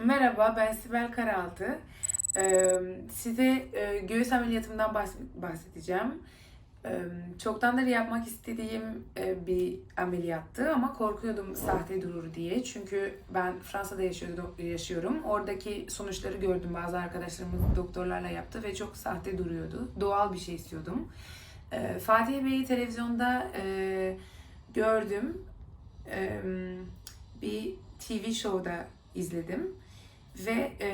Merhaba, ben Sibel Karaltı. Ee, size e, göğüs ameliyatımdan bahs- bahsedeceğim. Ee, çoktandır yapmak istediğim e, bir ameliyattı ama korkuyordum sahte durur diye. Çünkü ben Fransa'da yaşıyorum. Oradaki sonuçları gördüm. Bazı arkadaşlarımız doktorlarla yaptı ve çok sahte duruyordu. Doğal bir şey istiyordum. Ee, Fatih Bey'i televizyonda e, gördüm. Ee, bir TV show'da izledim ve e,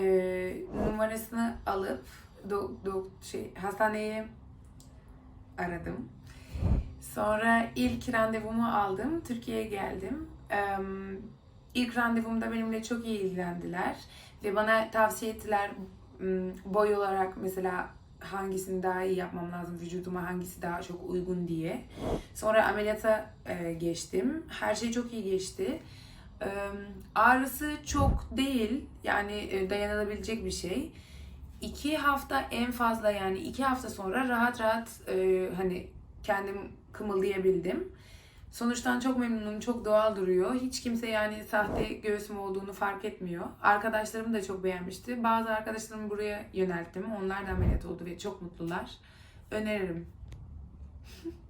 numarasını alıp do, do, şey hastaneye aradım. Sonra ilk randevumu aldım. Türkiye'ye geldim. Em, İlk randevumda benimle çok iyi ilgilendiler ve bana tavsiye ettiler boy olarak mesela hangisini daha iyi yapmam lazım, vücuduma hangisi daha çok uygun diye. Sonra ameliyata e, geçtim. Her şey çok iyi geçti. Ağrısı çok değil yani e, dayanılabilecek bir şey. İki hafta en fazla yani iki hafta sonra rahat rahat e, hani kendim kımıldayabildim. Sonuçtan çok memnunum, çok doğal duruyor. Hiç kimse yani sahte göğsüm olduğunu fark etmiyor. Arkadaşlarım da çok beğenmişti. Bazı arkadaşlarımı buraya yönelttim. Onlar da ameliyat oldu ve çok mutlular. Öneririm.